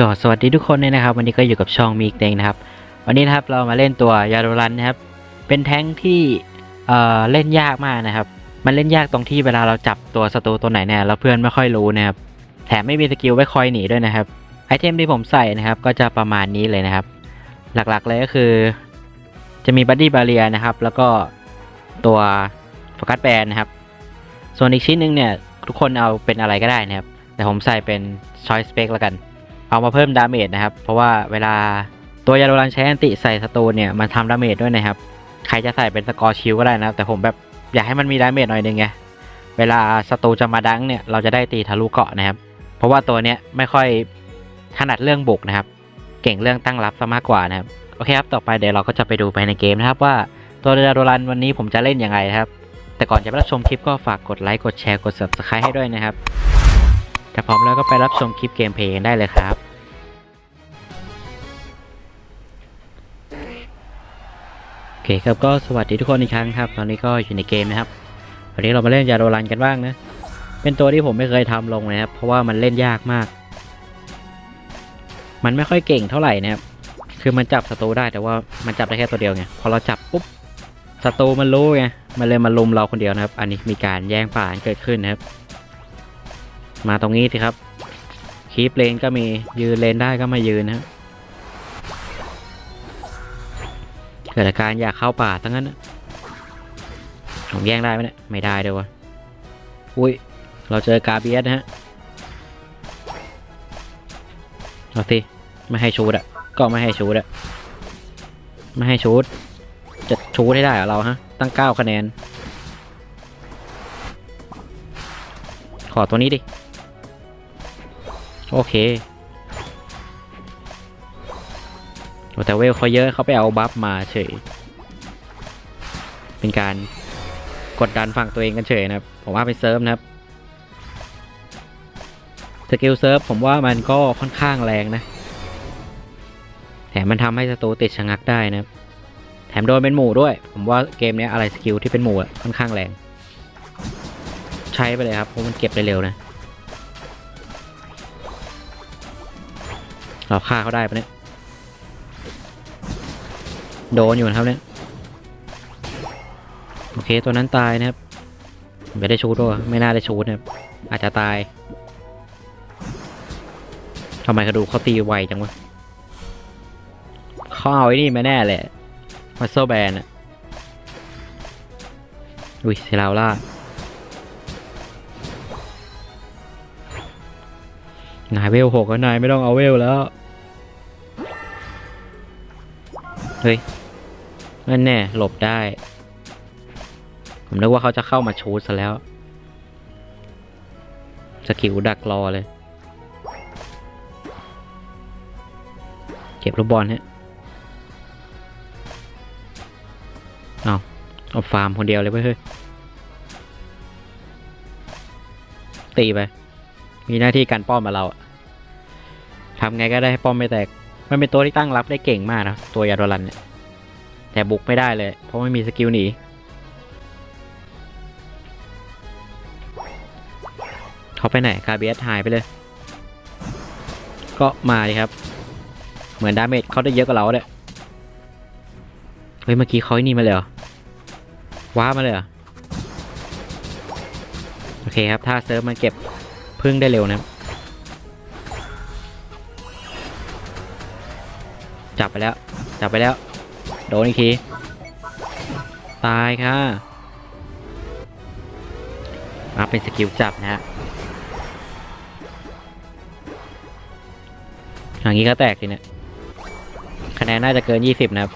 ก็สวัสดีทุกคนเลยนะครับ วันนี้ก็อยู่กับช่องมีกเตงนะครับ วันนี้นะครับเรามาเล่นตัวยาโดรันนะครับ เป็นแท้งที่เอ่อเล่นยากมากนะครับ มันเล่นยากตรงที่เวลาเราจับตัวศัตรูตัวไหนเนี่ยแล้วเพื่อนไม่ค่อยรู้นะครับ แถมไม่มีสกิลไว้คอยหนีด้วยนะครับ ไอเทมที่ผมใส่นะครับ ก็จะประมาณนี้เลยนะครับ หลักๆเลยก็คือ จะมีบัดดี้บาเรียนะครับ แล้วก็ตัวโฟกัสแบนนะครับ ส่วนอีกชิ้นหนึงเนี่ยทุกคนเอาเป็นอะไรก็ได้นะครับ แต่ผมใส่เป็นชอยสเปกแล้วกัน เอามาเพิ่มดาเมจนะครับ เพราะว่าเวลาตัวยาโดรันใช้อันติใส่ศัตรูเนี่ยมันทำดาเมจด้วยนะครับ ใครจะใส่เป็นสกอร์ชิลก็ได้นะครับ แต่ผมแบบอยากให้มันมีดาเมจหน่อยนึงไง เวลาศัตรูจะมาดังเนี่ยเราจะได้ตีทะลุเกาะนะครับ เพราะว่าตัวเนี้ยไม่ค่อยถนัดเรื่องบุกนะครับ เก่งเรื่องตั้งรับซะมากกว่านะครับ โอเคครับ ต่อไปเดี๋ยวเราก็จะไปดูไปในเกมนะครับว่าตัวยาโดรันวันนี้ผมจะเล่นยังไงครับ แต่ก่อนจะไปรับชมคลิปก็ฝากกดไลค์ กดแชร์ กด subscribe ให้ด้วยนะครับ ถ้าพร้อมแล้วก็ไปรับชมคลิปเกมเพลย์ได้เลยครับ โอเคครับก็สวัสดีทุกคนอีกครั้งครับ ตอนนี้ก็อยู่ในเกมนะครับ วันนี้เรามาเล่นยาโดรันกันบ้างนะ เป็นตัวที่ผมไม่เคยทำลงเลยนะครับ เพราะว่ามันเล่นยากมาก มันไม่ค่อยเก่งเท่าไหร่นะครับ คือมันจับศัตรูได้แต่ว่ามันจับได้แค่ตัวเดียวไง พอเราจับปุ๊บศัตรูมันรู้ไง มันเลยมาลุมเราคนเดียวนะครับ อันนี้มีการแย่งป่านเกิดขึ้นนะครับ มาตรงนี้สิครับคีปเลนก็มียืนเลนได้ก็มายืนนะเกิดอาการอยากเข้าป่าทั้งนั้นผมแย่งได้ไหมเนี่ยไม่ได้ด้วยวะอุ้ย เราเจอกาเบียสนะฮะเอาสิไม่ให้ชูดอะก็ไม่ให้ชูดอะไม่ให้ชูดจะชูดให้ได้เหรอเราฮะ ตั้งเก้าคะแนน ขอตัวนี้ดิ โอเคแต่เวลเขาเยอะเขาไปเอาบัฟมาเฉย เป็นการกดดันฝั่งตัวเองกันเฉยนะครับ ผมว่าไปเซิร์ฟนะครับสกิลเซิร์ฟผมว่ามันก็ค่อนข้างแรงนะ แถมมันทำให้ศัตรูติดชะงักได้นะครับ แถมโดนเป็นหมู่ด้วย ผมว่าเกมนี้อะไรสกิลที่เป็นหมู่ค่อนข้างแรง ใช้ไปเลยครับเพราะมันเก็บได้เร็วนะ เราฆ่าเขาได้ปะเนี่ย โดนอยู่นะครับเนี่ย โอเคตัวนั้นตายนะครับ ไม่ได้ชูดด้วยไม่น่าได้ชูดนะครับ อาจจะตายทำไมเขาดูกเขาตีไวจังวะเขาเอาไอ้นี่มาแน่แหละมัสโซแบนอะอุ้ยเซราล่านายเวลหกแล้วนายไม่ต้องเอาเวลแล้ว เฮ้ยนั่นแน่หลบได้ ผมนึกว่าเขาจะเข้ามาชูดซะแล้ว สกิลดักรอเลย เก็บลูกบอลฮะเอาเอาฟาร์มคนเดียวเลยเว้ยเฮ้ย ตีไป มีหน้าที่การป้อมมาเราทำไงก็ได้ให้ป้อมไม่แตก มันเป็นตัวที่ตั้งรับได้เก่งมากนะ ตัวยาโดรันเนี่ย แต่บุกไม่ได้เลย เพราะไม่มีสกิลหนี เขาไปไหน คาเบียสหายไปเลย ก็มาดิครับ เหมือนดาเมจเขาได้เยอะกว่าเราเนี่ยเฮ้ย เมื่อกี้เขาไอ้นี่มาเลยเหรอ ว้ามาเลยเหรอ โอเคครับ ถ้าเซิร์ฟมันเก็บพึ่งได้เร็วนะ จับไปแล้ว จับไปแล้ว โดนอีกที ตายค่ะ มาเป็นสกิลจับนะฮะอย่างนี้ก็แตกทีเนี่ย คะแนนน่าจะเกินยี่สิบนะครับ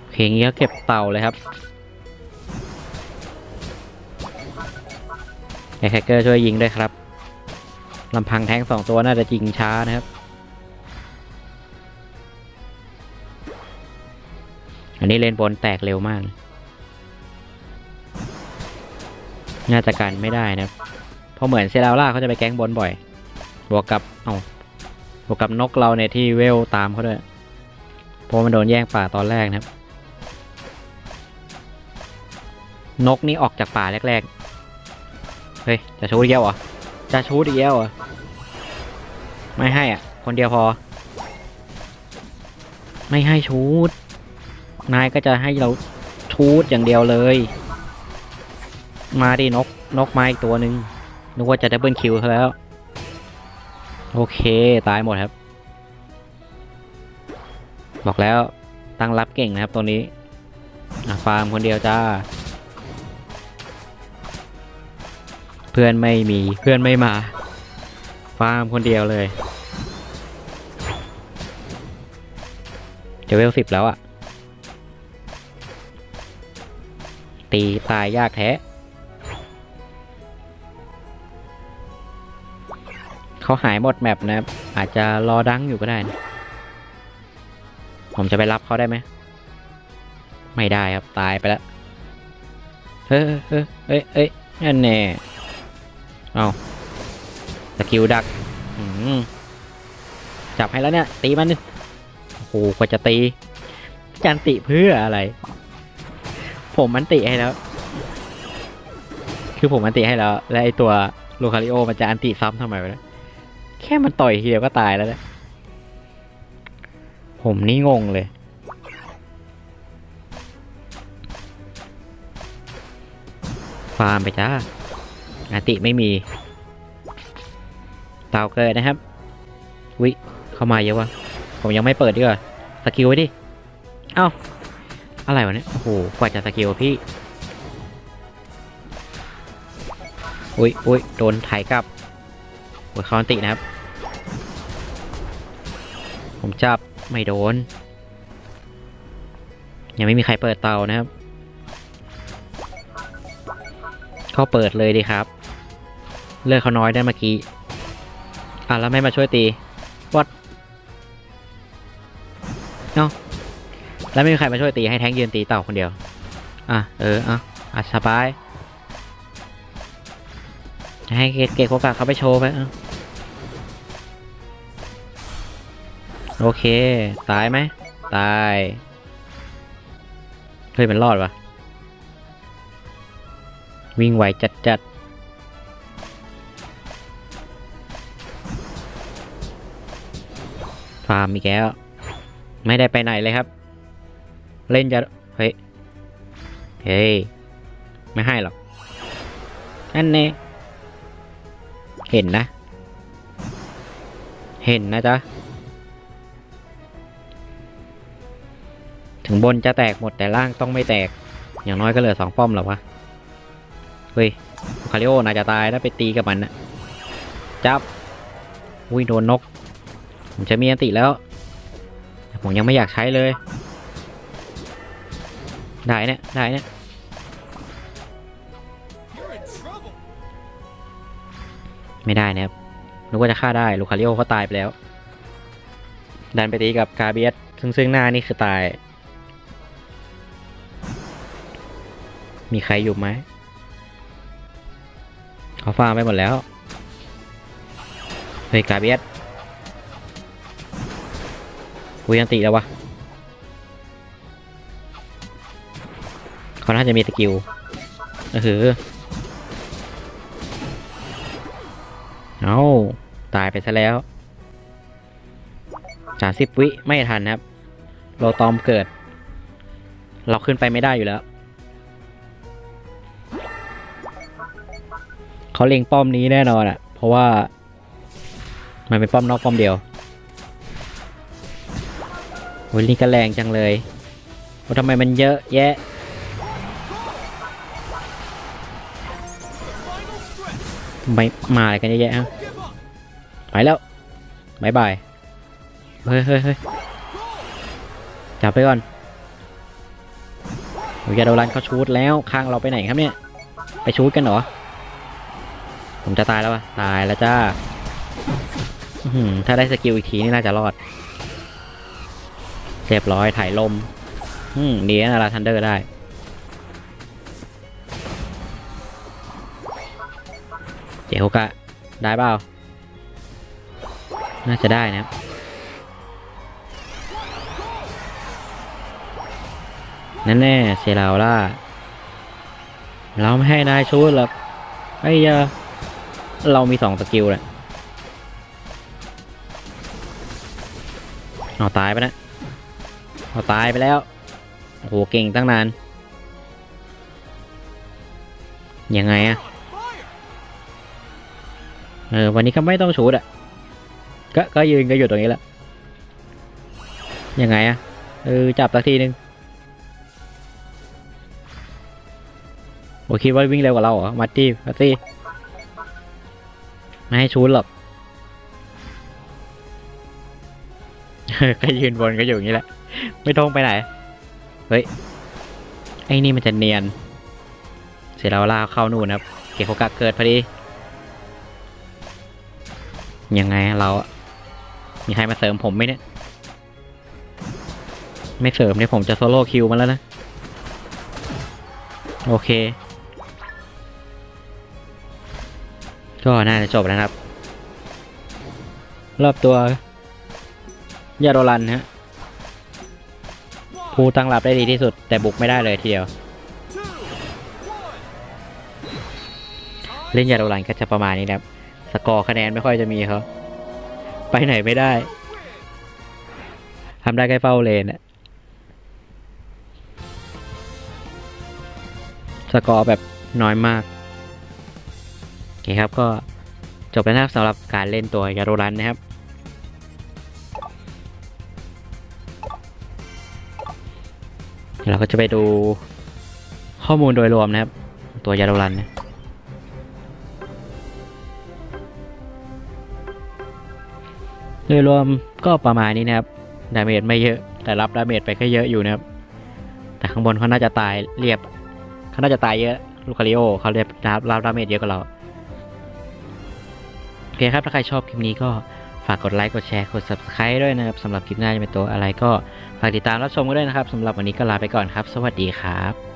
โอเคงี้ก็เก็บเต่าเลยครับแคคเกอร์ช่วยยิงด้วยครับลำพังแทงสองตัวน่าจะยิงช้านะครับ อันนี้เลนบนแตกเร็วมาก น่าจะกันไม่ได้นะเพราะเหมือนเซราล่าเขาจะไปแก๊งบนบ่อย บวกกับ เอาบวกกับนกเราเนี่ยที่เวลตามเขาด้วย เพราะมันโดนแย่งป่าตอนแรกนะครับ นกนี่ออกจากป่าแรกๆ เฮ้ย จะชูดอีกแล้วเหรอ จะชูดอีกแล้วเหรอ ไม่ให้อะ คนเดียวพอ ไม่ให้ชูด นายก็จะให้เราชูดอย่างเดียวเลย มาดินกนกมาอีกตัวหนึ่งนึกว่าจะดับเบิลคิวซะแล้ว โอเคตายหมดครับ บอกแล้วตั้งรับเก่งนะครับตัวนี้ฟาร์มคนเดียวจ้า เพื่อนไม่มีเพื่อนไม่มา ฟาร์มคนเดียวเลย จะเวลสิบแล้วอะ ตีตายยากแท้ เขาหายหมดแมปนะครับ อาจจะรอดังอยู่ก็ได้นะผมจะไปรับเขาได้ไหม ไม่ได้ครับ ตายไปแล้ว เฮ้ยเฮ้ยเฮ้ยเฮ้ยนั่นแน่เอาสกิลดักจับให้แล้วเนี่ย ตีมันโอ้โหกว่าจะตีจันติเพื่ออะไร ผมมันติให้แล้ว คือผมมันติให้แล้ว และไอตัวลูคาริโอมันจะอันติซ้ำทำไมวะเนี่ยแค่มันต่อยทีเดียวก็ตายแล้วเนี่ยผมนี่งงเลย ฟาร์มไปจ้าอาติไม่มีเตาเกิดนะครับ วิ เข้ามาเยอะวะ ผมยังไม่เปิดดีกว่า สกิลไว้ดิ เอ้า อะไรวะเนี่ยโอ้โหกว่าจะสกิลพี่อุ้ยอุ้ยโดนไถกลับโอ้ยคอนตินะครับ ผมจับไม่โดน ยังไม่มีใครเปิดเตานะครับ เขาเปิดเลยดีครับ เลือกเขาน้อยได้เมื่อกี้ อะแล้วไม่มาช่วยตีวัดเนาะ แล้วไม่มีใครมาช่วยตีให้แท้งยืนตีเต่าคนเดียว อะ เออ อะอะสบาย ให้เกตเกตโคกะเขาไปโชว์ไปอะโอเค ตายไหม ตาย เฮ้ย มันรอดวะวิ่งไวจัดจัดฟาร์มอีกแล้ว ไม่ได้ไปไหนเลยครับ เล่นจะเฮ้ยเฮ้ยไม่ให้หรอกนั่นเน่เห็นนะ เห็นนะจ๊ะถึงบนจะแตกหมดแต่ล่างต้องไม่แตก อย่างน้อยก็เหลือสองป้อมหรอวะ เฮ้ยคาริโอน่าจะตายแล้วไปตีกับมันนะจับ อุ้ยโดนนก ผมจะมีอันติแล้ว แต่ผมยังไม่อยากใช้เลย ได้เนี่ยได้เนี่ยไม่ได้นะครับนึกว่าจะฆ่าได้ลูคาริโอเขาตายไปแล้ว ดันไปตีกับกาเบียสซึ่งซึ่งหน้านี่คือตาย มีใครอยู่ไหมเขาฟาร์มไปหมดแล้วเฮ้ยกาเบียสกูยังติแล้ววะ เขาน่าจะมีสกิลก็คือเอาตายไปซะแล้วสามสิบวิไม่ทันครับโลตอมเกิด เราขึ้นไปไม่ได้อยู่แล้ว เขาเล็งป้อมนี้แน่นอนอะเพราะว่า มันเป็นป้อมนอกป้อมเดียวโอ้ยนี่ก็แรงจังเลยโอ้ทำไมมันเยอะแยะ ไม่มาอะไรกันเยอะแยะฮะไปแล้วบายบายเฮ้ยเฮ้ยเฮ้ยจับไปก่อนโอ้ยยาโดรันเขาชูดแล้วข้างเราไปไหนครับเนี่ย ไปชูดกันเหรอ ผมจะตายแล้ววะตายแล้วจ้าถ้าได้สกิลอีกทีนี่น่าจะรอดเรียบร้อยถ่ายลม อืมดีนะลาทันเดอร์ได้ เจ๋วกะได้เปล่า น่าจะได้นะครับนั่นแน่เซราล่า เราไม่ให้นายชูดหรอกไอ้ยาเรามีสองสกิลแหละเอาตายไปนะเอาตายไปแล้ว โอ้โห เก่งตั้งนาน ยังไงอะ เออวันนี้ก็ไม่ต้องชูดอะก็ก็ยืนก็อยู่ตรงนี้แหละยังไงอะเออจับสักทีนึงโอคิดว่าวิ่งเร็วกว่าเราเหรอมาตี้มาตี้ไม่ให้ชูดหรอกก็ยืนบนก็อยู่อย่างนี้แหละ ไม่ต้องไปไหน เฮ้ย ไอ้นี่มันจะเนียน เสร็จแล้วลาเข้านู่นครับ เก็บโฟกัสเกิดพอดี ยังไงเรา มีใครมาเสริมผมไหมเนี่ย ไม่เสริมเนี่ยผมจะโซโล่คิวมาแล้วนะ โอเค ก็น่าจะจบแล้วครับ รอบตัวยาโดรันฮะผู้ตั้งรับได้ดีที่สุด แต่บุกไม่ได้เลยทีเดียวเล่นยาโดรันก็จะประมาณนี้นะครับ สกอร์คะแนนไม่ค่อยจะมีเขาไปไหนไม่ได้ทำได้แค่เฝ้าเลนอะสกอร์แบบน้อยมากโอเคครับก็จบแล้วนะครับสำหรับการเล่นตัวยาโดรันนะครับเราก็จะไปดูข้อมูลโดยรวมนะครับ ตัวยาโดรันนะ โดยรวมก็ประมาณนี้นะครับ ดาเมจไม่เยอะ แต่รับดาเมจไปก็เยอะอยู่นะครับ แต่ข้างบนเขาน่าจะตายเรียบเขาน่าจะตายเยอะ ลูคาริโอเขาเรียบรับรับดาเมจเยอะกว่าเรา โอเคครับ ถ้าใครชอบคลิปนี้ก็ฝากกดไลค์ กดแชร์ กด subscribe ด้วยนะครับสำหรับคลิปหน้าจะเป็นตัวอะไรก็ฝากติดตามรับชมกันด้วยนะครับสำหรับวันนี้ก็ลาไปก่อนครับ สวัสดีครับ